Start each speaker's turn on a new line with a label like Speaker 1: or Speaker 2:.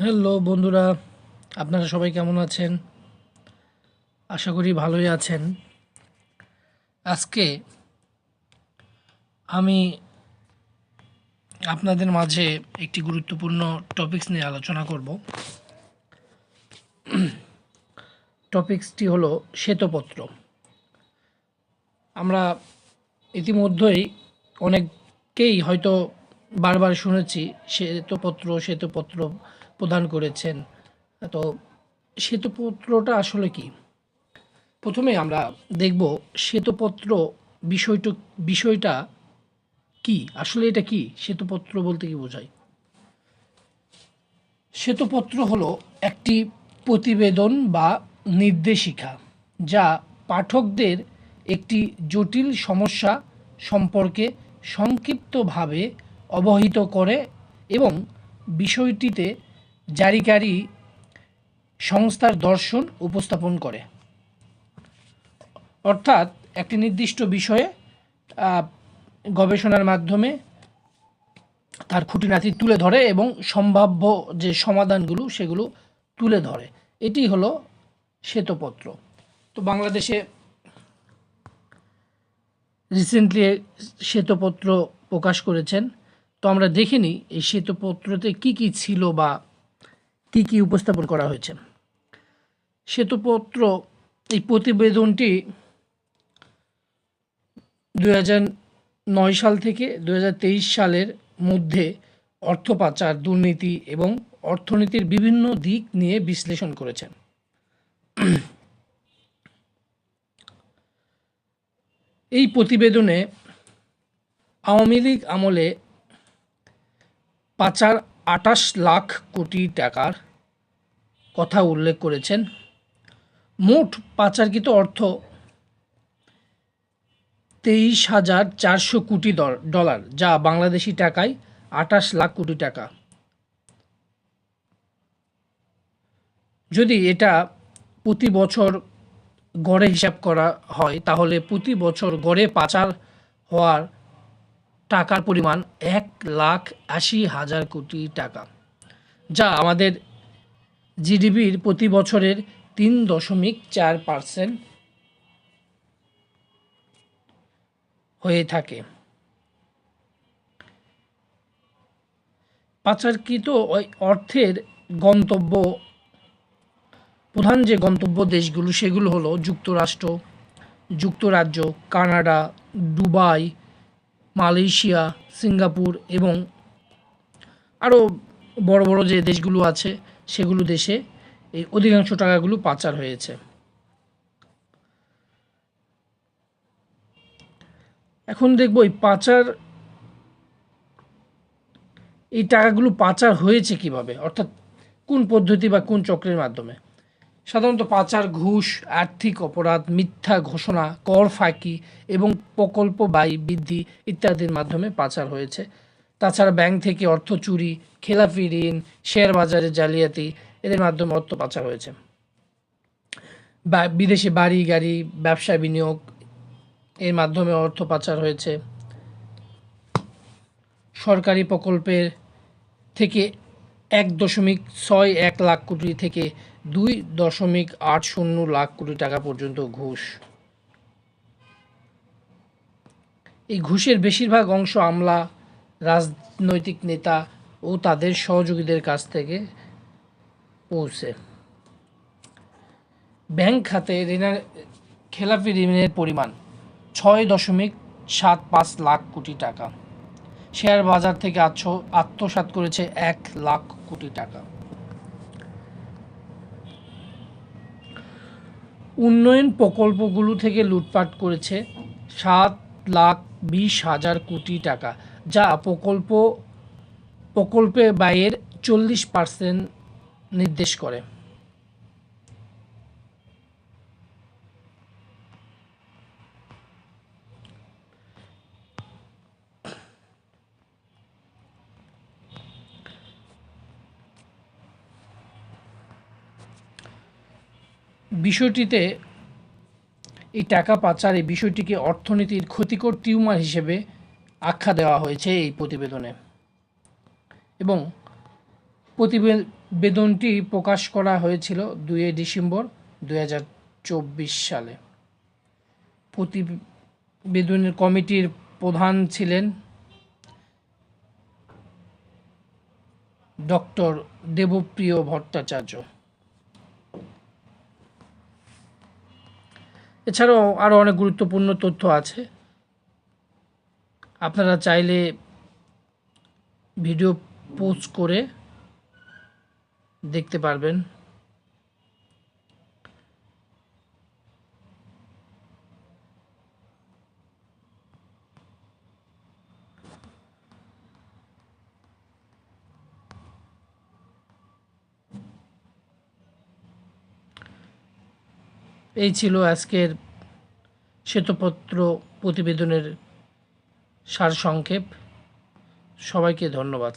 Speaker 1: Hello বন্ধুরা, আপনারা সবাই কেমন আছেন? আশা করি ভালোই আছেন। আজকে আমি আপনাদের মাঝে একটি গুরুত্বপূর্ণ টপিকস নিয়ে আলোচনা করব। টপিকসটি হলো শ্বেতপত্র। আমরা ইতিমধ্যেই অনেককেই হয়তো বারবার শুনেছি, শ্বেতপত্র শ্বেতপত্র প্রদান করেছেন। তো শ্বেতপত্রটা আসলে কি? প্রথমে আমরা দেখব শ্বেতপত্র বিষয়টা বিষয়টা কি? আসলে এটা কি? শ্বেতপত্র বলতে কি বোঝায়? শ্বেতপত্র হলো একটি প্রতিবেদন বা নির্দেশিকা যা পাঠকদের একটি জটিল সমস্যা সম্পর্কে সংক্ষিপ্তভাবে অবহিত করে এবং বিষয়টিতে জারিকারী সংস্থার দর্শন উপস্থাপন করে। অর্থাৎ একটি নির্দিষ্ট বিষয়ে গবেষণার মাধ্যমে তার খুঁটিনাটি তুলে ধরে এবং সম্ভাব্য যে সমাধানগুলো সেগুলো তুলে ধরে। এটি হলো শ্বেতপত্র। তো বাংলাদেশে রিসেন্টলি শ্বেতপত্র প্রকাশ করেছেন। তো আমরা দেখিনি এই শ্বেতপত্রতে কি কি ছিল বা কি কি উপস্থাপন করা হয়েছে? সেতুপত্র এই প্রতিবেদনটি দুই নয় সাল থেকে দু হাজার তেইশ সালের মধ্যে অর্থ পাচার দুর্নীতি এবং অর্থনীতির বিভিন্ন দিক নিয়ে বিশ্লেষণ করেছেন। এই প্রতিবেদনে আওয়ামী লীগ আমলে পাচার আটাশ লাখ কোটি টাকার কথা উল্লেখ করেছেন। মোট পাচারকৃত অর্থ তেইশ হাজার চারশো কোটি ডলার, যা বাংলাদেশি টাকায় আটাশ লাখ কোটি টাকা। যদি এটা প্রতি বছর গড়ে হিসাব করা হয়, তাহলে প্রতি বছর গড়ে পাচার হওয়ার টাকার পরিমাণ এক লাখ আশি হাজার কোটি টাকা, যা আমাদের জিডিপির প্রতি বছরের তিন দশমিক চার পার্সেন্ট হয়ে থাকে। পাচারকৃত অর্থের গন্তব্য, প্রধান যে গন্তব্য দেশগুলো, সেগুলো হলো যুক্তরাষ্ট্র, যুক্তরাজ্য, কানাডা, দুবাই মালয়েশিয়া, সিঙ্গাপুর এবং আরও বড় বড় যে দেশগুলো আছে সেগুলো দেশে এই অধিকাংশ টাকাগুলো পাচার হয়েছে। এখন দেখব এই পাচার, এই টাকাগুলো পাচার হয়েছে কীভাবে? অর্থাৎ কোন পদ্ধতি বা কোন চক্রের মাধ্যমে? সাধারণত পাচার, ঘুষ, আর্থিক অপরাধ, মিথ্যা ঘোষণা, কর ফাঁকি এবং প্রকল্প ব্যয় বৃদ্ধি ইত্যাদির মাধ্যমে পাচার হয়েছে। তাছাড়া ব্যাংক থেকে অর্থ চুরি, খেলাপি ঋণ, শেয়ার বাজারে জালিয়াতি, এদের মাধ্যমে অর্থ পাচার হয়েছে। বিদেশে বাড়ি, গাড়ি, ব্যবসা বিনিয়োগ, এর মাধ্যমে অর্থ পাচার হয়েছে। সরকারি প্রকল্পের থেকে এক দশমিক ছয় এক লাখ কোটি থেকে দুই দশমিক আট শূন্য লাখ কোটি টাকা পর্যন্ত ঘুষ। এই ঘুষের বেশিরভাগ অংশ আমলা, রাজনৈতিক নেতা ও তাদের সহযোগীদের কাছ থেকে পৌঁছে। ব্যাংক খাতে ঋণের খেলাপি ঋণের পরিমাণ ছয় দশমিক সাত পাঁচ লাখ কোটি টাকা। শেয়ার বাজার থেকে আত্ম আত্মসাৎ করেছে এক লাখ কোটি টাকা। উন্নয়ন প্রকল্পগুলো থেকে লুটপাট করেছে সাত লাখ বিশ হাজার কোটি টাকা, যা প্রকল্প, প্রকল্পে ব্যয়ের চল্লিশ পার্সেন্ট নির্দেশ করে। বিষয়টিতে এই টাকা পাচার, এই বিষয়টিকে অর্থনীতির ক্ষতিকর টিউমার হিসেবে আখ্যা দেওয়া হয়েছে এই প্রতিবেদনে। এবং প্রতিবেদনটি প্রকাশ করা হয়েছিল দুই ডিসেম্বর দু হাজার চব্বিশ সালে। প্রতিবেদনের কমিটির প্রধান ছিলেন ডক্টর দেবপ্রিয় ভট্টাচার্য। এছাড়াও আরও অনেক গুরুত্বপূর্ণ তথ্য আছে। আপনারা চাইলে ভিডিও পোস্ট করে দেখতে পারবেন। এই ছিল আজকের শ্বেতপত্র প্রতিবেদনের সারসংক্ষেপ। সবাইকে ধন্যবাদ।